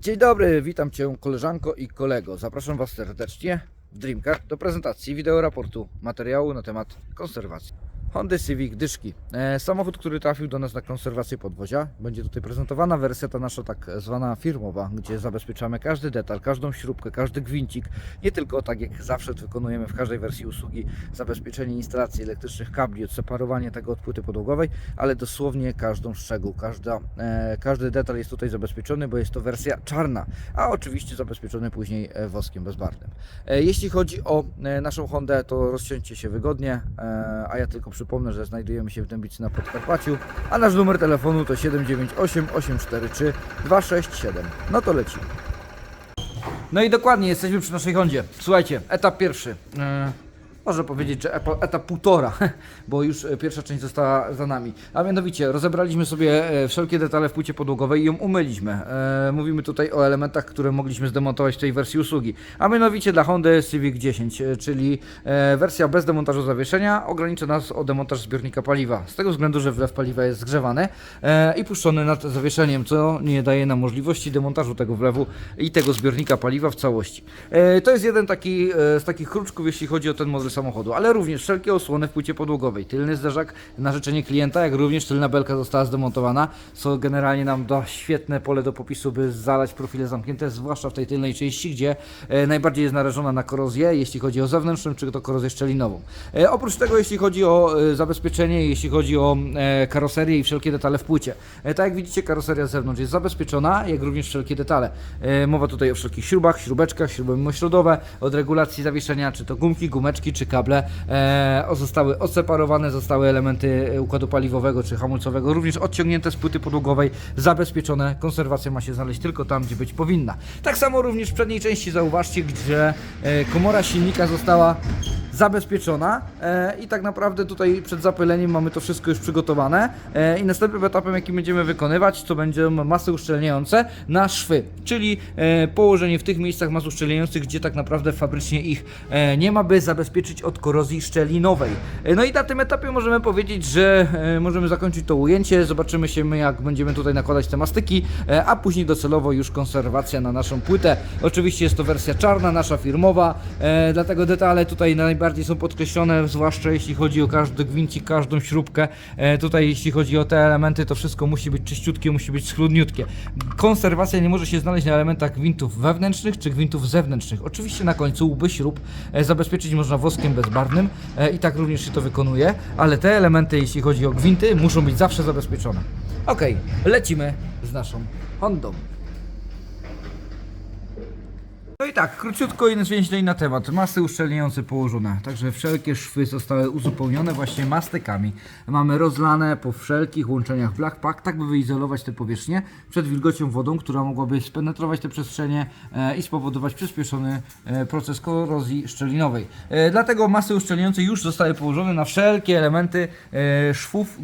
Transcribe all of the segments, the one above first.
Dzień dobry, witam Cię koleżanko i kolego. Zapraszam Was serdecznie w Dreamcar do prezentacji wideoraportu materiału na temat konserwacji. Honda Civic Dyszki. E, samochód, który trafił do nas na konserwację podwozia. Będzie tutaj prezentowana wersja ta nasza tak zwana firmowa, gdzie zabezpieczamy każdy detal, każdą śrubkę, każdy gwincik. Nie tylko tak jak zawsze wykonujemy w każdej wersji usługi zabezpieczenie instalacji elektrycznych kabli, odseparowanie tego od płyty podłogowej, ale dosłownie każdą szczegół, każda, e, każdy detal jest tutaj zabezpieczony, bo jest to wersja czarna, a oczywiście zabezpieczony później e, woskiem bezbarwnym. E, jeśli chodzi o e, naszą Hondę, to rozsiądźcie się wygodnie, e, a ja tylko przypomnę, że znajdujemy się w Dębicy na Podkarpaciu, a nasz numer telefonu to 798 843 267. No to lecimy. No i dokładnie, jesteśmy przy naszej Hondzie. Słuchajcie, etap pierwszy. E, można powiedzieć, że etap półtora, bo już e, pierwsza część została za nami. A mianowicie, rozebraliśmy sobie e, wszelkie detale w płycie podłogowej i ją umyliśmy. E, mówimy tutaj o elementach, które mogliśmy zdemontować w tej wersji usługi. A mianowicie dla Hondy Civic 10, e, czyli wersja bez demontażu zawieszenia, ogranicza nas o demontaż zbiornika paliwa. Z tego względu, że wlew paliwa jest zgrzewany i puszczony nad zawieszeniem, co nie daje nam możliwości demontażu tego wlewu i tego zbiornika paliwa w całości. To jest jeden taki z takich kruczków, jeśli chodzi o ten model samochodu, ale również wszelkie osłony w płycie podłogowej. Tylny zderzak na życzenie klienta, jak również tylna belka została zdemontowana, co generalnie nam da świetne pole do popisu, by zalać profile zamknięte, zwłaszcza w tej tylnej części, gdzie e, najbardziej jest narażona na korozję, jeśli chodzi o zewnętrzną, czy to korozję szczelinową. E, oprócz tego, jeśli chodzi o e, zabezpieczenie, jeśli chodzi o karoserię i wszelkie detale w płycie. Tak jak widzicie, karoseria z zewnątrz jest zabezpieczona, jak również wszelkie detale. Mowa tutaj o wszelkich śrubach, śrubeczkach, śruby mimośrodowe, od regulacji zawieszenia, czy to gumki, gumeczki, czy kable. E, zostały odseparowane, zostały elementy układu paliwowego, czy hamulcowego, również odciągnięte z płyty podłogowej, zabezpieczone. Konserwacja ma się znaleźć tylko tam, gdzie być powinna. Tak samo również w przedniej części zauważcie, gdzie e, komora silnika została zabezpieczona e, i tak naprawdę tutaj przed zapyleniem mamy to wszystko już przygotowane i następnym etapem jaki będziemy wykonywać to będą masy uszczelniające na szwy, czyli położenie w tych miejscach mas uszczelniających, gdzie tak naprawdę fabrycznie ich nie ma, by zabezpieczyć od korozji szczelinowej. E, no i na tym etapie możemy powiedzieć, że e, możemy zakończyć to ujęcie, zobaczymy się my jak będziemy tutaj nakładać te mastyki, e, a później docelowo już konserwacja na naszą płytę. Oczywiście jest to wersja czarna, nasza firmowa, dlatego detale tutaj najbardziej są podkreślone, zwłaszcza jeśli chodzi o każdy gwincik, każdą śrubkę. Tutaj jeśli chodzi o te elementy, to wszystko musi być czyściutkie, musi być schludniutkie. Konserwacja nie może się znaleźć na elementach gwintów wewnętrznych czy gwintów zewnętrznych. Oczywiście na końcu łby śrub zabezpieczyć można woskiem bezbarwnym e, i tak również się to wykonuje, ale te elementy, jeśli chodzi o gwinty, muszą być zawsze zabezpieczone. Ok, lecimy z naszą Hondą. No i tak, króciutko i więźlej na temat. Masy uszczelniające położone, także wszelkie szwy zostały uzupełnione właśnie mastekami. Mamy rozlane po wszelkich łączeniach blach pak, tak by wyizolować te powierzchnie przed wilgocią wodą, która mogłaby spenetrować te przestrzenie e, i spowodować przyspieszony e, proces korozji szczelinowej. E, dlatego masy uszczelniające już zostały położone na wszelkie elementy szwów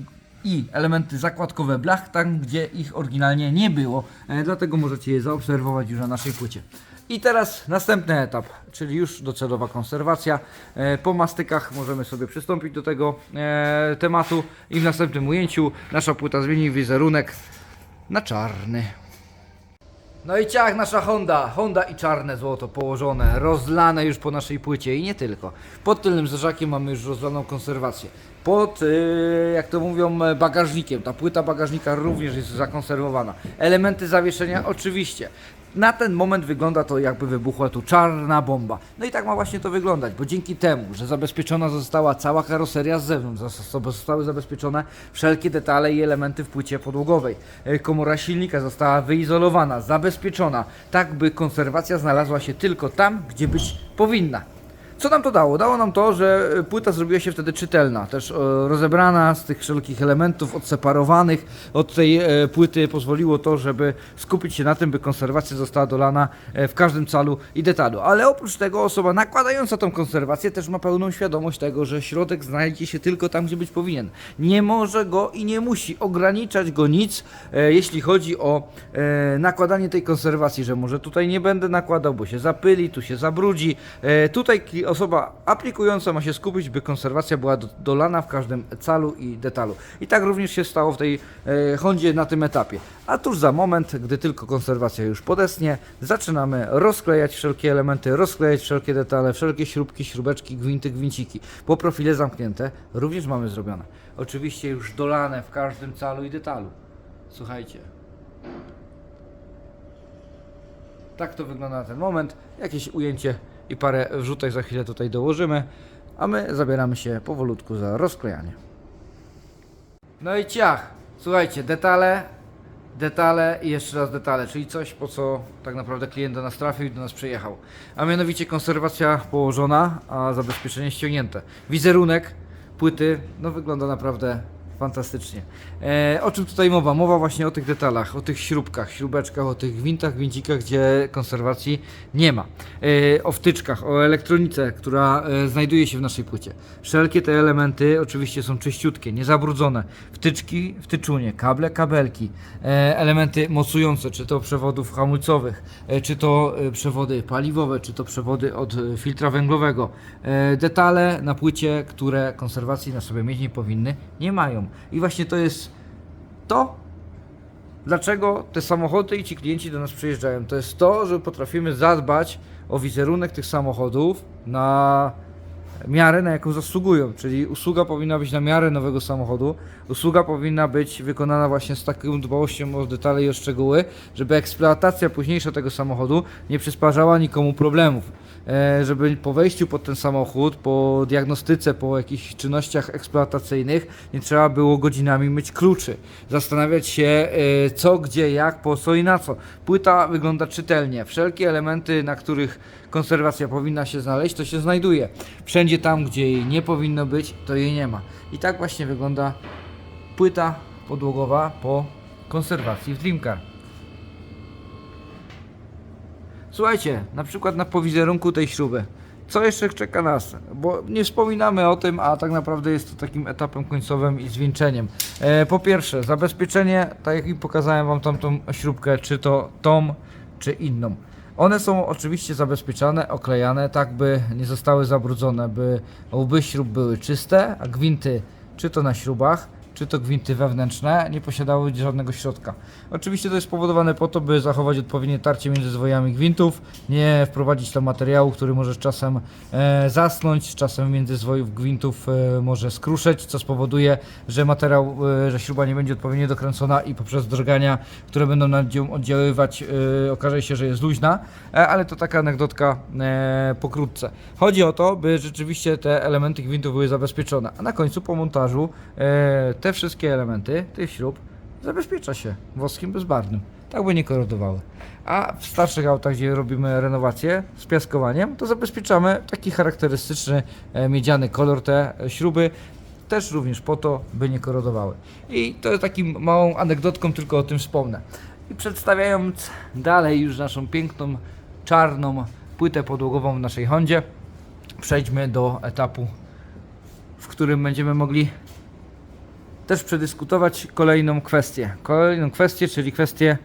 i elementy zakładkowe blach, tam gdzie ich oryginalnie nie było. Dlatego możecie je zaobserwować już na naszej płycie. I teraz następny etap, czyli już docelowa konserwacja. E, po mastykach możemy sobie przystąpić do tego e, tematu i w następnym ujęciu nasza płyta zmieni wizerunek na czarny. No i ciach nasza Honda, Honda i czarne złoto położone, rozlane już po naszej płycie i nie tylko. Pod tylnym zderzakiem mamy już rozlaną konserwację. Pod, yy, jak to mówią, e, bagażnikiem, ta płyta bagażnika również jest zakonserwowana. Elementy zawieszenia oczywiście. Na ten moment wygląda to jakby wybuchła tu czarna bomba. No i tak ma właśnie to wyglądać, bo dzięki temu, że zabezpieczona została cała karoseria z zewnątrz, zostały zabezpieczone wszelkie detale i elementy w płycie podłogowej. E, Komora silnika została wyizolowana, zabezpieczona, tak by konserwacja znalazła się tylko tam, gdzie być powinna. Co nam to dało? Dało nam to, że e, płyta zrobiła się wtedy czytelna, też e, rozebrana z tych wszelkich elementów, odseparowanych od tej e, płyty. Pozwoliło to, żeby skupić się na tym, by konserwacja została dolana w każdym calu i detalu. Ale oprócz tego osoba nakładająca tą konserwację też ma pełną świadomość tego, że środek znajdzie się tylko tam, gdzie być powinien. Nie może go i nie musi ograniczać go nic, jeśli chodzi o nakładanie tej konserwacji, że może tutaj nie będę nakładał, bo się zapyli, tu się zabrudzi. Tutaj Osoba aplikująca ma się skupić, by konserwacja była do, dolana w każdym calu i detalu. I tak również się stało w tej e, Hondzie na tym etapie. A tuż za moment, gdy tylko konserwacja już podesnie, zaczynamy rozklejać wszelkie elementy, rozklejać wszelkie detale, wszelkie śrubki, śrubeczki, gwinty, gwinciki. Po profile zamknięte również mamy zrobione. Oczywiście już dolane w każdym calu i detalu. Słuchajcie. Tak to wygląda na ten moment. Jakieś ujęcie i parę wrzutek za chwilę tutaj dołożymy, a my zabieramy się powolutku za rozklejanie. No i ciach! Słuchajcie, detale, detale i jeszcze raz detale, czyli coś po co tak naprawdę klient do nas trafił i do nas przyjechał. A mianowicie konserwacja położona, a zabezpieczenie ściągnięte. Wizerunek płyty, no wygląda naprawdę fantastycznie. E, o czym tutaj mowa? Mowa właśnie o tych detalach, o tych śrubkach, śrubeczkach, o tych gwintach, gwincikach, gdzie konserwacji nie ma. E, o wtyczkach, o elektronice, która e, znajduje się w naszej płycie. Wszelkie te elementy oczywiście są czyściutkie, niezabrudzone. Wtyczki, wtyczunie, kable, kabelki, e, elementy mocujące, czy to przewodów hamulcowych, e, czy to e, przewody paliwowe, czy to przewody od filtra węglowego. E, detale na płycie, które konserwacji na sobie mieć nie powinny, nie mają. I właśnie to jest to, dlaczego te samochody i ci klienci do nas przyjeżdżają. To jest to, że potrafimy zadbać o wizerunek tych samochodów na miarę, na jaką zasługują. Czyli usługa powinna być na miarę nowego samochodu. Usługa powinna być wykonana właśnie z taką dbałością o detale i o szczegóły, żeby eksploatacja późniejsza tego samochodu nie przysparzała nikomu problemów. E, żeby po wejściu pod ten samochód, po diagnostyce, po jakichś czynnościach eksploatacyjnych nie trzeba było godzinami myć kluczy, zastanawiać się e, co, gdzie, jak, po co i na co. Płyta wygląda czytelnie. Wszelkie elementy, na których konserwacja powinna się znaleźć, to się znajduje. Wszędzie tam, gdzie jej nie powinno być, to jej nie ma. I tak właśnie wygląda płyta podłogowa po konserwacji w Dreamcar. Słuchajcie, na przykład na powizerunku tej śruby. Co jeszcze czeka nas? Bo nie wspominamy o tym, a tak naprawdę jest to takim etapem końcowym i zwieńczeniem. E, po pierwsze, zabezpieczenie, tak jak i pokazałem Wam tamtą śrubkę, czy to tą, czy inną. One są oczywiście zabezpieczane, oklejane, tak by nie zostały zabrudzone, by łby śrub były czyste, a gwinty, czy to na śrubach, czy to gwinty wewnętrzne, nie posiadały żadnego środka. Oczywiście to jest spowodowane po to, by zachować odpowiednie tarcie między zwojami gwintów, nie wprowadzić tam materiału, który może czasem e, zasnąć, czasem między zwojów gwintów e, może skruszeć, co spowoduje, że materiał, e, że śruba nie będzie odpowiednio dokręcona i poprzez drgania, które będą na nią oddziaływać, e, okaże się, że jest luźna, e, ale to taka anegdotka e, pokrótce. Chodzi o to, by rzeczywiście te elementy gwintów były zabezpieczone, a na końcu po montażu e, te wszystkie elementy tych śrub zabezpiecza się woskiem bezbarwnym, tak by nie korodowały. A w starszych autach, gdzie robimy renowację z piaskowaniem, to zabezpieczamy taki charakterystyczny e, miedziany kolor te e, śruby, też również po to, by nie korodowały. I to jest takim małą anegdotką, tylko o tym wspomnę. I przedstawiając dalej już naszą piękną, czarną płytę podłogową w naszej Hondzie, przejdźmy do etapu, w którym będziemy mogli też przedyskutować kolejną kwestię. Kolejną kwestię, czyli kwestię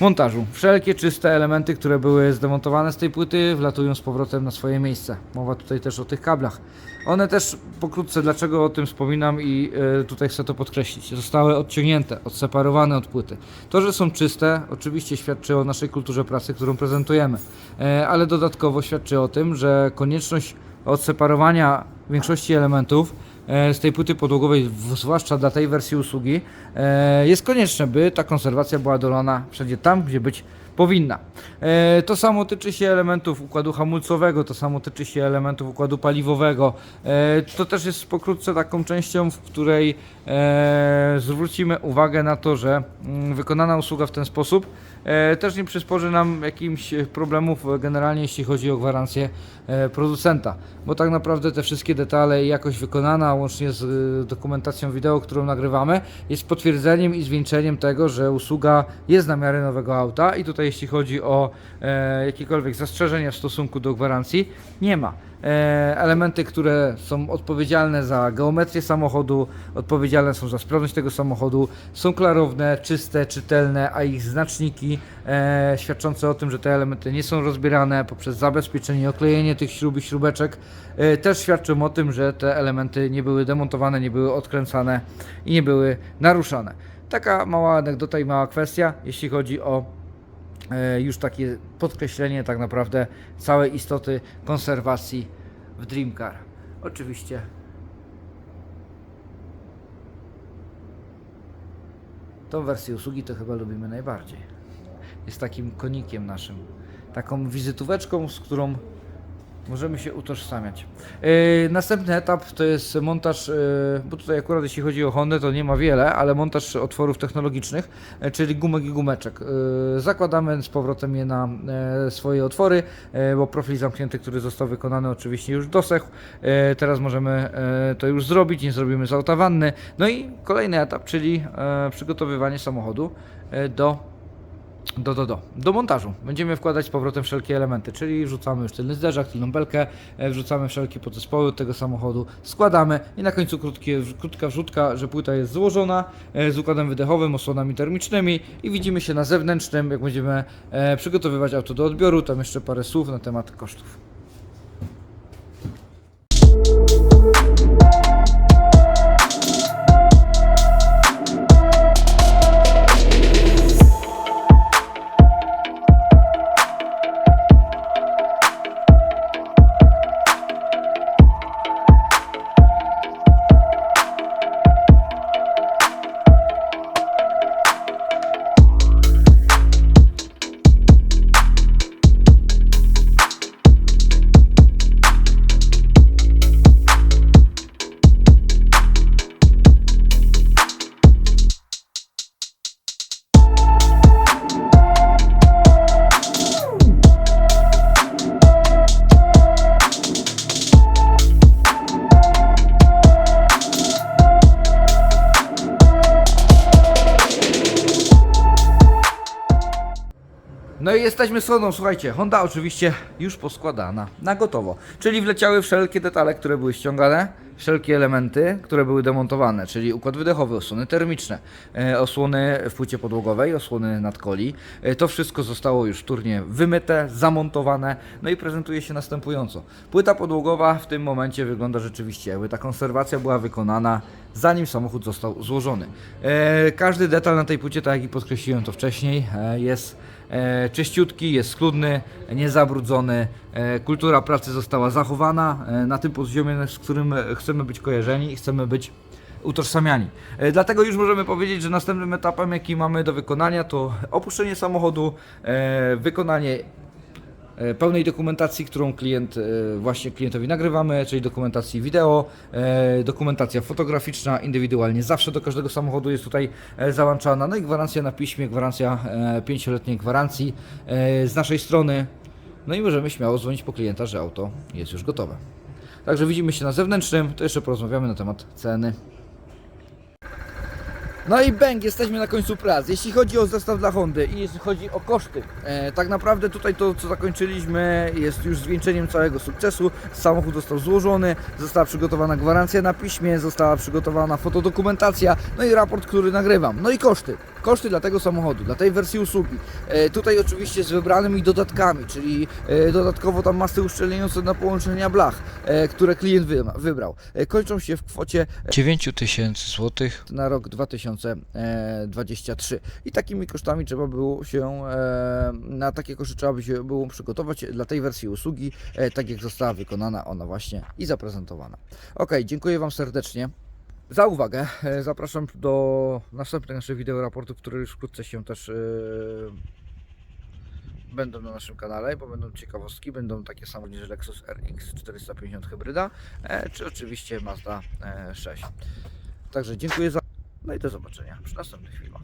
montażu. Wszelkie czyste elementy, które były zdemontowane z tej płyty, wlatują z powrotem na swoje miejsce. Mowa tutaj też o tych kablach. One też pokrótce, dlaczego o tym wspominam i y, tutaj chcę to podkreślić, zostały odciągnięte, odseparowane od płyty. To, że są czyste, oczywiście świadczy o naszej kulturze pracy, którą prezentujemy, e, ale dodatkowo świadczy o tym, że konieczność odseparowania większości elementów e, z tej płyty podłogowej, zwłaszcza dla tej wersji usługi, e, jest konieczne, by ta konserwacja była dolana wszędzie tam, gdzie być powinna. E, To samo tyczy się elementów układu hamulcowego, to samo tyczy się elementów układu paliwowego. To też jest pokrótce taką częścią, w której zwrócimy uwagę na to, że mm, wykonana usługa w ten sposób też nie przysporzy nam jakimś problemów generalnie jeśli chodzi o gwarancję producenta, bo tak naprawdę te wszystkie detale i jakość wykonana łącznie z e, dokumentacją wideo, którą nagrywamy jest potwierdzeniem i zwieńczeniem tego, że usługa jest na miarę nowego auta i tutaj jeśli chodzi o e, jakiekolwiek zastrzeżenia w stosunku do gwarancji, nie ma. E, elementy, które są odpowiedzialne za geometrię samochodu, odpowiedzialne są za sprawność tego samochodu, są klarowne, czyste, czytelne, a ich znaczniki e, świadczące o tym, że te elementy nie są rozbierane poprzez zabezpieczenie, oklejenie tych śrub i śrubeczek, e, też świadczą o tym, że te elementy nie były demontowane, nie były odkręcane i nie były naruszane. Taka mała anegdota i mała kwestia, jeśli chodzi o e, już takie podkreślenie tak naprawdę całej istoty konserwacji w Dreamcar. Oczywiście tą wersję usługi to chyba lubimy najbardziej. Jest takim konikiem naszym, taką wizytóweczką, z którą możemy się utożsamiać. Yy, następny etap to jest montaż, yy, bo tutaj akurat jeśli chodzi o Hondę to nie ma wiele, ale montaż otworów technologicznych, yy, czyli gumek i gumeczek. Yy, zakładamy z powrotem je na yy, swoje otwory, yy, bo profil zamknięty, który został wykonany oczywiście już dosechł. Yy, teraz możemy yy, to już zrobić, nie zrobimy z auta wanny. No i kolejny etap, czyli yy, przygotowywanie samochodu yy, do do, do, do. Do montażu. Będziemy wkładać z powrotem wszelkie elementy, czyli wrzucamy już tylny zderzak, tylną belkę, e, wrzucamy wszelkie podzespoły tego samochodu, składamy i na końcu krótkie, krótka wrzutka, że płyta jest złożona e, z układem wydechowym, osłonami termicznymi i widzimy się na zewnętrznym, jak będziemy e, przygotowywać auto do odbioru. Tam jeszcze parę słów na temat kosztów. No i jesteśmy Hondą, słuchajcie, Honda oczywiście już poskładana, na gotowo. Czyli wleciały wszelkie detale, które były ściągane, wszelkie elementy, które były demontowane, czyli układ wydechowy, osłony termiczne, e, osłony w płycie podłogowej, osłony nadkoli. E, to wszystko zostało już wtórnie wymyte, zamontowane, no i prezentuje się następująco. Płyta podłogowa w tym momencie wygląda rzeczywiście, jakby ta konserwacja była wykonana zanim samochód został złożony. E, każdy detal na tej płycie, tak jak i podkreśliłem to wcześniej, jest czyściutki, jest schludny, niezabrudzony. Kultura pracy została zachowana na tym poziomie, z którym chcemy być kojarzeni i chcemy być utożsamiani. E, Dlatego już możemy powiedzieć, że następnym etapem, jaki mamy do wykonania, to opuszczenie samochodu, e, wykonanie e, pełnej dokumentacji, którą klient właśnie klientowi nagrywamy, czyli dokumentacji wideo, dokumentacja fotograficzna, indywidualnie zawsze do każdego samochodu jest tutaj załączana, no i gwarancja na piśmie, gwarancja e, pięcioletniej gwarancji z naszej strony. No i możemy śmiało dzwonić po klienta, że auto jest już gotowe. Także widzimy się na zewnętrznym, to jeszcze porozmawiamy na temat ceny. No i bang, jesteśmy na końcu prac. Jeśli chodzi o zestaw dla Hondy i jeśli chodzi o koszty, e, tak naprawdę tutaj to, co zakończyliśmy, jest już zwieńczeniem całego sukcesu. Samochód został złożony, została przygotowana gwarancja na piśmie, została przygotowana fotodokumentacja, no i raport, który nagrywam. No i koszty. Koszty dla tego samochodu, dla tej wersji usługi. E, tutaj oczywiście z wybranymi dodatkami, czyli e, dodatkowo tam masy uszczelniające na połączenia blach, e, które klient wy, wybrał. E, kończą się w kwocie 9000 złotych. na rok 2023. I takimi kosztami trzeba było się, e, na takie koszty trzeba by się było przygotować dla tej wersji usługi, e, tak jak została wykonana ona właśnie i zaprezentowana. Ok, dziękuję Wam serdecznie. Za uwagę. E, Zapraszam do następnych naszych wideoraportów, które już wkrótce się też e, będą na naszym kanale, bo będą ciekawostki, będą takie same niż Lexus RX 450 hybryda, e, czy oczywiście Mazda e, 6. Także dziękuję za. No i do zobaczenia przy następnych filmach.